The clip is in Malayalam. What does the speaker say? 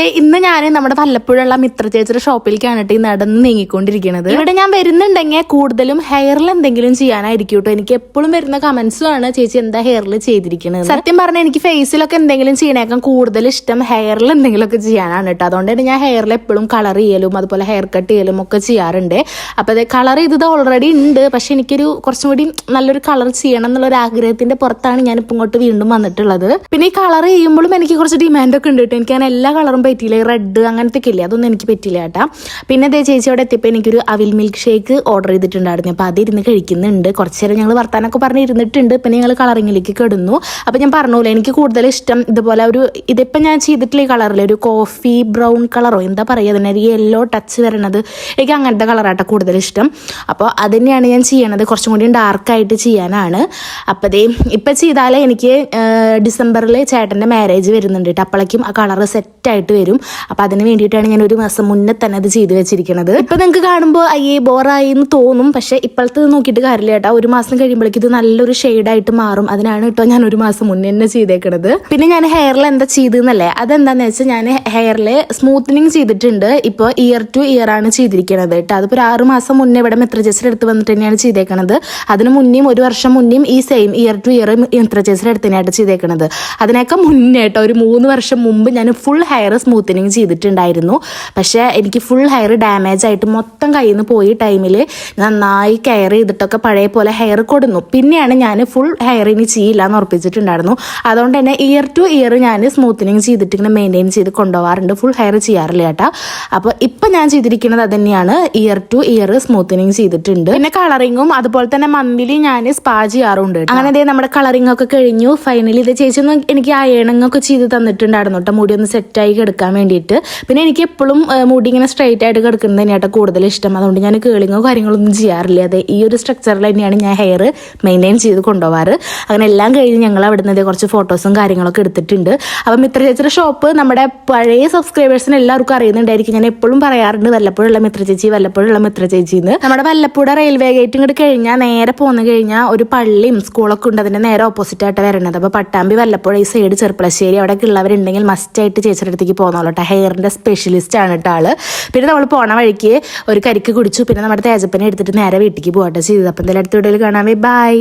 ദേ ഇന്ന് ഞാൻ നമ്മുടെ വല്ലപ്പുഴയുള്ള മിത്ര ചേച്ചിയുടെ ഷോപ്പിലേക്കാണ് കേട്ടോ ഈ നടന്ന് നീങ്ങിക്കൊണ്ടിരിക്കുന്നത് ഇവിടെ ഞാൻ വരുന്നുണ്ടെങ്കിൽ കൂടുതലും ഹെയറിൽ എന്തെങ്കിലും ചെയ്യാനായിരിക്കും കേട്ടോ എനിക്ക് എപ്പോഴും വരുന്ന കമന്റ്സും ആണ് ചേച്ചി എന്താ ഹെയറിൽ ചെയ്തിരിക്കുന്നത് സത്യം പറഞ്ഞാൽ എനിക്ക് ഫേസിലൊക്കെ എന്തെങ്കിലും ചെയ്യണേക്കാൻ കൂടുതൽ ഇഷ്ടം ഹെയറിൽ എന്തെങ്കിലും ഒക്കെ ചെയ്യാനാണ് കേട്ടോ അതുകൊണ്ട് തന്നെ ഞാൻ ഹെയറിൽ എപ്പോഴും കളർ ചെയ്യലും അതുപോലെ ഹെയർ കട്ട് ചെയ്യലും ഒക്കെ ചെയ്യാറുണ്ട്. അപ്പൊ അത് കളർ ചെയ്തത് ഓൾറെഡി ഉണ്ട്. പക്ഷെ എനിക്കൊരു കുറച്ചും കൂടി നല്ലൊരു കളർ ചെയ്യണം എന്നുള്ള ഒരു ആഗ്രഹത്തിന്റെ പുറത്താണ് ഞാൻ ഇപ്പം ഇങ്ങോട്ട് വീണ്ടും വന്നിട്ടുള്ളത്. പിന്നെ ഈ കളർ ചെയ്യുമ്പോഴും എനിക്ക് കുറച്ച് ഡിമാൻഡ് ഒക്കെ ഉണ്ട് കേട്ടോ എനിക്ക് ഞാൻ എല്ലാ കളറും പറ്റിയില്ല. റെഡ് അങ്ങനത്തെ ഒക്കെ ഇല്ലേ അതൊന്നും എനിക്ക് പറ്റില്ല കേട്ടാ. പിന്നെ അതേ ചേച്ചി അവിടെ എത്തിയപ്പോൾ എനിക്കൊരു അവിൽ മിൽക്ക് ഷേക്ക് ഓർഡർ ചെയ്തിട്ടുണ്ടായിരുന്നു. അപ്പോൾ അതിരുന്ന് കഴിക്കുന്നുണ്ട്. കുറച്ച് നേരം ഞങ്ങൾ വർത്താനൊക്കെ പറഞ്ഞ് ഇരുന്നിട്ടുണ്ട്. പിന്നെ ഞങ്ങൾ കളറിങ്ങിലേക്ക് കിടന്നു. അപ്പോൾ ഞാൻ പറഞ്ഞോളൂ എനിക്ക് കൂടുതൽ ഇഷ്ടം ഇതുപോലെ ഒരു ഇതിപ്പോൾ ഞാൻ ചെയ്തിട്ടുള്ള കളറിൽ ഒരു കോഫി ബ്രൗൺ കളറോ എന്താ പറയുക അതിന് ഒരു യെല്ലോ ടച്ച് വരണത്. എനിക്ക് അങ്ങനത്തെ കളറാട്ടോ കൂടുതൽ ഇഷ്ടം. അപ്പോൾ അത് തന്നെയാണ് ഞാൻ ചെയ്യണത്. കുറച്ചും കൂടി ഡാർക്കായിട്ട് ചെയ്യാനാണ്. അപ്പോൾ അതേ ഇപ്പം ചെയ്താലേ എനിക്ക് ഡിസംബറിൽ ചേട്ടന്റെ മാരേജ് വരുന്നുണ്ട് കേട്ടോ. അപ്പോഴേക്കും ആ കളറ് സെറ്റായിട്ട് വരും. അപ്പോൾ അതിന് വേണ്ടിയിട്ടാണ് ഞാൻ ഒരു മാസം മുന്നേ തന്നെ അത് ചെയ്തു വെച്ചിരിക്കുന്നത് ഇപ്പം നിങ്ങൾക്ക് കാണുമ്പോൾ അയ്യേ ബോറായി എന്ന് തോന്നും. പക്ഷേ ഇപ്പോഴത്തെ നോക്കിയിട്ട് കാര്യമില്ല കേട്ടോ. ഒരു മാസം കഴിയുമ്പോഴേക്കും ഇത് നല്ലൊരു ഷെയ്ഡായിട്ട് മാറും. അതിനാണ് കേട്ടോ ഞാൻ ഒരു മാസം മുന്നേ തന്നെ ചെയ്തേക്കണത്. പിന്നെ ഞാൻ ഹെയറിൽ എന്താ ചെയ്തെന്നല്ലേ അതെന്താന്ന് വെച്ചാൽ ഞാൻ ഹെയറിൽ സ്മൂത്തനിങ് ചെയ്തിട്ടുണ്ട്. ഇപ്പോൾ ഇയർ ടു ഇയർ ആണ് ചെയ്തിരിക്കുന്നത് കേട്ടോ. അതിപ്പോൾ ഒരു ആറ് മാസം മുന്നേ ഇവിടെ മെത്രജസിന്റെ എടുത്ത് വന്നിട്ട് തന്നെയാണ് ചെയ്തേക്കണത്. അതിന് മുന്നേയും ഒരു വർഷം മുന്നേയും ഈ സെയിം ഇയർ ടു ഇയർ മെത്രജസിന്റെ എടുത്ത് തന്നെയായിട്ട് ചെയ്തേക്കണത്. അതിനൊക്കെ മുന്നേ കേട്ടോ ഒരു മൂന്ന് വർഷം മുമ്പ് ഞാൻ ഫുൾ ഹെയർ സ്മൂത്തനിങ് ചെയ്തിട്ടുണ്ടായിരുന്നു. പക്ഷേ എനിക്ക് ഫുൾ ഹെയർ ഡാമേജ് ആയിട്ട് മൊത്തം കയ്യിൽ നിന്ന് പോയി ടൈമിൽ നന്നായി കെയർ ചെയ്തിട്ടൊക്കെ പഴയ പോലെ ഹെയർ കൊടുന്നു. പിന്നെയാണ് ഞാൻ ഫുൾ ഹെയർ ഇനി ചെയ്യില്ല എന്ന് ഉറപ്പിച്ചിട്ടുണ്ടായിരുന്നു. അതുകൊണ്ട് തന്നെ ഇയർ ടു ഇയർ ഞാൻ സ്മൂത്തനിങ് ചെയ്തിട്ട് ഇങ്ങനെ മെയിന്റെയിൻ ചെയ്ത് കൊണ്ടുപോകാറുണ്ട് ഫുൾ ഹെയർ ചെയ്യാറില്ല കേട്ടോ. അപ്പോൾ ഇപ്പം ഞാൻ ചെയ്തിരിക്കുന്നത് അത് തന്നെയാണ് ഇയർ ടു ഇയർ സ്മൂത്തനിങ് ചെയ്തിട്ടുണ്ട്. പിന്നെ കളറിങ്ങും അതുപോലെ തന്നെ മന്തിലി ഞാൻ സ്പാ ചെയ്യാറുണ്ട് അങ്ങനെ അതേ നമ്മുടെ കളറിംഗ് ഒക്കെ കഴിഞ്ഞു. ഫൈനലി ഇത് ചേച്ചി ഒന്ന് എനിക്ക് അയണിങ് ചെയ്ത് തന്നിട്ടുണ്ടായിരുന്നു കേട്ടോ. മുടി ഒന്ന് സെറ്റായി കിടക്കാൻ വേണ്ടിയിട്ട്. പിന്നെ എനിക്ക് എപ്പോഴും മുടി ഇങ്ങനെ സ്ട്രൈറ്റ് ആയിട്ട് കിടക്കുന്നത് തന്നെയാട്ടോ കൂടുതൽ ഇഷ്ടം. അതുകൊണ്ട് ഞാൻ കേളിങ്ങോ കാര്യങ്ങളൊന്നും ചെയ്യാറില്ല. അതെ ഈ ഒരു സ്ട്രക്ചറിൽ തന്നെയാണ് ഞാൻ ഹെയർ മെയിന്റെയിൻ ചെയ്ത് കൊണ്ടുപോകാറ് അങ്ങനെ എല്ലാം കഴിഞ്ഞ് ഞങ്ങൾ അവിടെ നിന്ന് കുറച്ച് ഫോട്ടോസും കാര്യങ്ങളൊക്കെ എടുത്തിട്ടുണ്ട്. അപ്പം മിത്ര ചേച്ചിയുടെ ഷോപ്പ് നമ്മുടെ പഴയ സബ്സ്ക്രൈബേഴ്സിന് എല്ലാവർക്കും അറിയുന്നുണ്ടായിരിക്കും. ഞാൻ എപ്പോഴും പറയാറുണ്ട് വല്ലപ്പോഴുള്ള മിത്ര ചേച്ചി വല്ലപ്പോഴുള്ള മിത്ര ചേച്ചി എന്ന് നമ്മുടെ വല്ലപ്പുഴ റെയിൽവേ ഗേറ്റ് ഇങ്ങോട്ട് കഴിഞ്ഞാൽ നേരെ പോന്നു കഴിഞ്ഞാൽ ഒരു പള്ളിയും സ്കൂളൊക്കെ ഉണ്ട്. അതിന്റെ നേരെ ഓപ്പോസിറ്റ് ആയിട്ട് വരണത്. അപ്പോൾ പട്ടാമ്പി വല്ലപ്പുഴ ഈ സൈഡ് ചെറുപ്പളശ്ശേരി അവിടെ ഉള്ളവരുണ്ടെങ്കിൽ മസ്റ്റായിട്ട് ചേച്ചിയുടെ അടുത്തേക്ക് പോകുന്നോളൂ കേട്ടോ. ഹെയറിന്റെ സ്പെഷ്യലിസ്റ്റ് ആണ് കേട്ടോ ആൾ. പിന്നെ നമ്മൾ പോണ വഴിക്ക് ഒരു കരിക്ക് കുടിച്ചു. പിന്നെ നമ്മുടെ തേജപ്പനെ എടുത്തിട്ട് നേരെ വീട്ടിലേക്ക് പോകട്ടെ ചെയ്തത്. അപ്പം എന്തായാലും അടുത്ത വീഡിയോയിൽ കാണാമേ ബൈ.